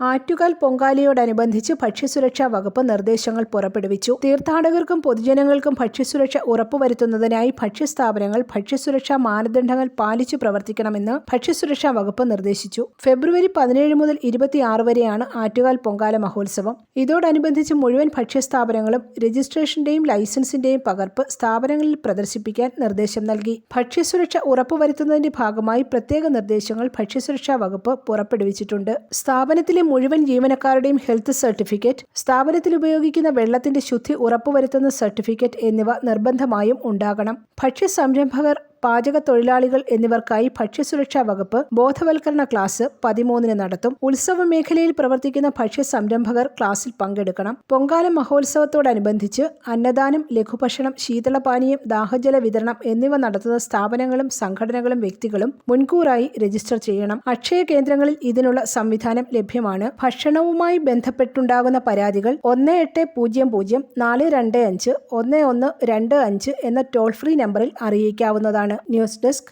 ആറ്റുകാൽ പൊങ്കാലയോടനുബന്ധിച്ച് ഭക്ഷ്യസുരക്ഷാ വകുപ്പ് നിർദ്ദേശങ്ങൾ പുറപ്പെടുവിച്ചു. തീർത്ഥാടകർക്കും പൊതുജനങ്ങൾക്കും ഭക്ഷ്യസുരക്ഷ ഉറപ്പുവരുത്തുന്നതിനായി ഭക്ഷ്യസ്ഥാപനങ്ങൾ ഭക്ഷ്യസുരക്ഷാ മാനദണ്ഡങ്ങൾ പാലിച്ചു പ്രവർത്തിക്കണമെന്ന് ഭക്ഷ്യസുരക്ഷാ വകുപ്പ് നിർദ്ദേശിച്ചു. ഫെബ്രുവരി പതിനേഴ് മുതൽ ഇരുപത്തിയാറ് വരെയാണ് ആറ്റുകാൽ പൊങ്കാല മഹോത്സവം. ഇതോടനുബന്ധിച്ച് മുഴുവൻ ഭക്ഷ്യസ്ഥാപനങ്ങളും രജിസ്ട്രേഷന്റെയും ലൈസൻസിന്റെയും പകർപ്പ് സ്ഥാപനങ്ങളിൽ പ്രദർശിപ്പിക്കാൻ നിർദ്ദേശം നൽകി. ഭക്ഷ്യസുരക്ഷ ഉറപ്പുവരുത്തുന്നതിന്റെ ഭാഗമായി പ്രത്യേക നിർദ്ദേശങ്ങൾ ഭക്ഷ്യസുരക്ഷാ വകുപ്പ് പുറപ്പെടുവിച്ചിട്ടുണ്ട്. സ്ഥാപനത്തിലെ മുഴുവൻ ജീവനക്കാരുടെയും ഹെൽത്ത് സർട്ടിഫിക്കറ്റ് സ്ഥാപനത്തിൽ ഉപയോഗിക്കുന്ന വെള്ളത്തിന്റെ ശുദ്ധി ഉറപ്പുവരുത്തുന്ന സർട്ടിഫിക്കറ്റ് എന്നിവ നിർബന്ധമായും ഉണ്ടാകണം. ഭക്ഷ്യ സംരംഭകർ പാചക തൊഴിലാളികൾ എന്നിവർക്കായി ഭക്ഷ്യസുരക്ഷാ വകുപ്പ് ബോധവൽക്കരണ ക്ലാസ് പതിമൂന്നിന് നടത്തും. ഉത്സവ മേഖലയിൽ പ്രവർത്തിക്കുന്ന ഭക്ഷ്യ സംരംഭകർ ക്ലാസ്സിൽ പങ്കെടുക്കണം. പൊങ്കാല മഹോത്സവത്തോടനുബന്ധിച്ച് അന്നദാനം ലഘുഭക്ഷണം ശീതളപാനീയം ദാഹജല വിതരണം എന്നിവ നടത്തുന്ന സ്ഥാപനങ്ങളും സംഘടനകളും വ്യക്തികളും മുൻകൂറായി രജിസ്റ്റർ ചെയ്യണം. അക്ഷയ കേന്ദ്രങ്ങളിൽ ഇതിനുള്ള സംവിധാനം ലഭ്യമാണ്. ഭക്ഷണവുമായി ബന്ധപ്പെട്ടുണ്ടാകുന്ന പരാതികൾ ഒന്ന് എട്ട് പൂജ്യം പൂജ്യം നാല് രണ്ട് അഞ്ച് ഒന്ന് ഒന്ന് രണ്ട് അഞ്ച് എന്ന ടോൾ ഫ്രീ നമ്പറിൽ അറിയിക്കാവുന്നതാണ്. News desk